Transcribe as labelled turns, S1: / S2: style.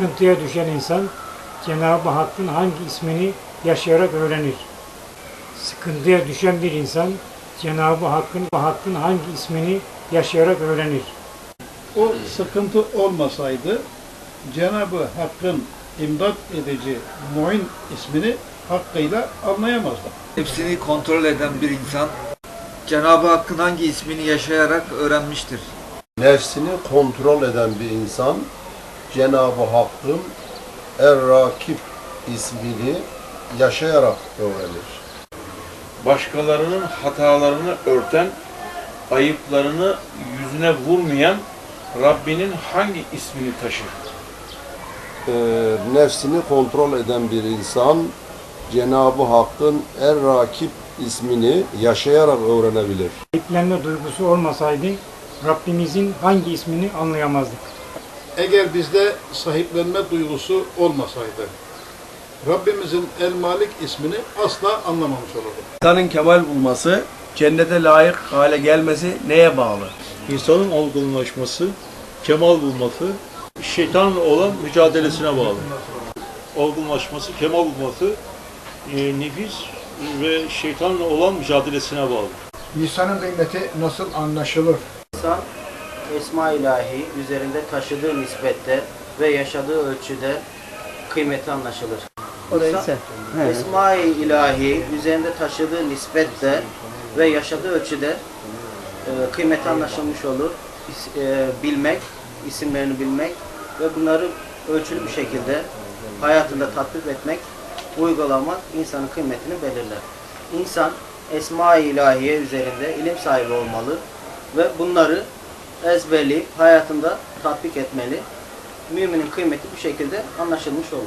S1: Sıkıntıya düşen insan Cenab-ı Hakk'ın hangi ismini yaşayarak öğrenir? Sıkıntıya düşen bir insan Cenab-ı Hakk'ın Hakk'ın hangi ismini yaşayarak öğrenir?
S2: O sıkıntı olmasaydı Cenab-ı Hakk'ın imdat edici muin ismini hakkıyla anlayamazdı.
S3: Nefsini kontrol eden bir insan Cenab-ı Hakk'ın hangi ismini yaşayarak öğrenmiştir.
S4: Nefsini kontrol eden bir insan Cenab-ı Hakk'ın Er-Rakib ismini yaşayarak öğrenir.
S5: başkalarının hatalarını örten, ayıplarını yüzüne vurmayan Rabbinin hangi ismini taşır?
S4: Ee, nefsini kontrol eden bir insan Cenab-ı Hakk'ın Er-Rakib ismini yaşayarak öğrenebilir.
S1: Sahiplenme duygusu olmasaydı Rabbimizin hangi ismini anlayamazdık?
S2: Eğer bizde sahiplenme duygusu olmasaydı Rabbimizin El Malik ismini asla anlamamış olurduk.
S6: İnsanın kemal bulması, cennete layık hale gelmesi neye bağlı?
S7: İnsanın olgunlaşması, kemal bulması, şeytanla olan mücadelesine bağlı. Olgunlaşması, kemal bulması, e, nefis ve şeytanla olan mücadelesine bağlı.
S8: İnsanın kıymeti nasıl anlaşılır?
S9: İnsan Esma ilahi üzerinde taşıdığı nispette ve yaşadığı ölçüde kıymeti anlaşılır. İnsan, Esma-i ilahi üzerinde taşıdığı nispette ve yaşadığı ölçüde e, kıymeti anlaşılmış olur. İs- e, bilmek, isimlerini bilmek ve bunları ölçülü bir şekilde hayatında tatbik etmek, uygulamak insanın kıymetini belirler. İnsan Esma-i ilahiye üzerinde ilim sahibi olmalı ve bunları ezberleyip hayatında tatbik etmeli. Müminin kıymeti bu şekilde anlaşılmış olur.